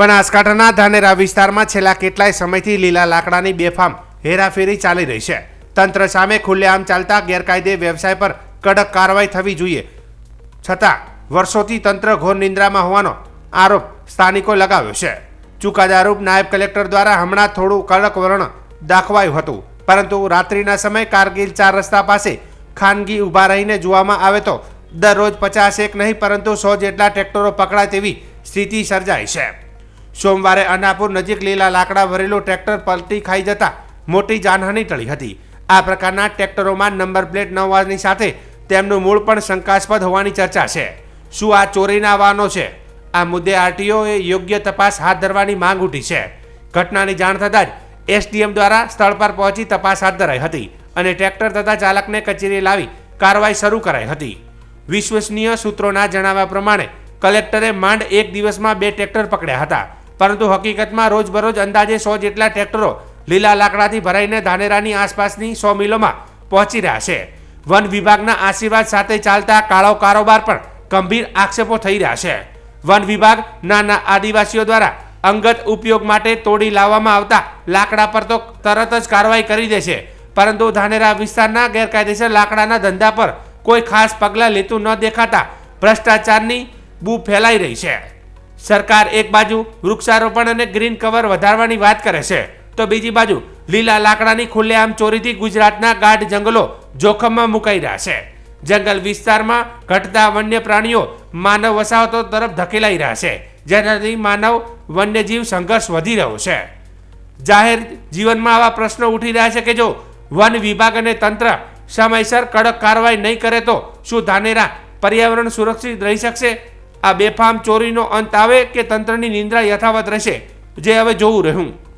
બનાસકાંઠાના ધાનેરા વિસ્તારમાં છેલ્લા કેટલાય સમયથી લીલા લાકડાની બેફામ હેરાફેરી ચાલી રહી છે. તંત્ર સામે ખુલ્લેઆમ ચાલતા ગેરકાયદે વ્યવસાય પર કડક કાર્યવાહી થવી જોઈએ. છતાં, વર્ષોથી તંત્ર ઘોર નિંદ્રામાં હોવાનો આરોપ સ્થાનિકો લગાવ્યો છે. ચુકાદારૂપ નાયબ કલેક્ટર દ્વારા હમણાં થોડું કડક વલણ દાખવાયું હતું. પરંતુ રાત્રિના સમયે કારગિલ ચાર રસ્તા પાસે ખાનગી ઊભા રહીને જોવામાં આવે તો દરરોજ પચાસ એક નહીં, પરંતુ સો જેટલા ટ્રેક્ટરો પકડાય તેવી સ્થિતિ સર્જાઈ છે. સોમવારે અનાપુર નજીક લીલા લાકડા ભરેલું ટ્રેક્ટર પલટી ખાઈ જતા મોટી જાનહાની ટળી હતી. આ પ્રકારના ટ્રેક્ટરોમાં નંબર પ્લેટ ન હોવાની સાથે તેમનું મૂળ પણ શંકાસ્પદ હોવાની ચર્ચા છે. શું આ ચોરીના વાહનો છે? આ મુદ્દે આરટીઓએ યોગ્ય તપાસ હાથ ધરવાની માંગ ઉઠી છે. ઘટનાની જાણ થતાં જ એસડીએમ દ્વારા સ્થળ પર પહોંચી તપાસ હાથ ધરાઈ હતી અને ટ્રેક્ટર તથા ચાલકને કચેરી લાવી કાર્યવાહી શરૂ કરાઈ હતી. વિશ્વસનીય સૂત્રોના જણાવ્યા પ્રમાણે, કલેક્ટરે માંડ એક દિવસમાં બે ટ્રેક્ટર પકડ્યા હતા. પરંતુ હકીકતમાં રોજબરોજ અંદાજે સો જેટલા ટ્રેક્ટરો લીલા લાકડાથી ભરાઈને ધાનેરાની આસપાસની સો મિલોમાં પહોંચી રહ્યા છે. વન વિભાગના આશીર્વાદ સાથે ચાલતા કાળો કારોબાર પણ ગંભીર આક્ષેપો થઈ રહ્યા છે. વન વિભાગ નાના આદિવાસીઓ દ્વારા અંગત ઉપયોગ માટે તોડી લાવવામાં આવતા લાકડા પર તો તરત જ કાર્યવાહી કરી દે છે. પરંતુ ધાનેરા વિસ્તારના ગેરકાયદેસર લાકડાના ધંધા પર કોઈ ખાસ પગલાં લેતું ન દેખાતા ભ્રષ્ટાચારની બૂ ફેલાઈ રહી છે. સરકાર એક બાજુ વૃક્ષારોપણ અને ગ્રીન કવર વધારવાની વાત કરે છે, તો બીજી બાજુ લીલા લાકડાની ખુલ્લેઆમ ચોરીથી ગુજરાતના ગાઢ જંગલો જોખમમાં મુકાઈ રહ્યા છે. જંગલ વિસ્તારમાં ઘટતા વન્ય પ્રાણીઓ માનવ વસાહતો તરફ ધકેલાઈ રહ્યા છે, જેનાથી માનવ વન્યજીવ સંઘર્ષ વધી રહ્યો છે. જાહેર જીવનમાં આવા પ્રશ્નો ઉઠી રહ્યા છે કે જો વન વિભાગ અને તંત્ર સમયસર કડક કાર્યવાહી નહીં કરે તો શું ધાનેરા પર્યાવરણ સુરક્ષિત રહી શકશે? આ બેફામ ચોરીનો અંત આવે કે તંત્રની નિંદ્રા યથાવત રહેશે? જે હવે જોવું રહ્યું.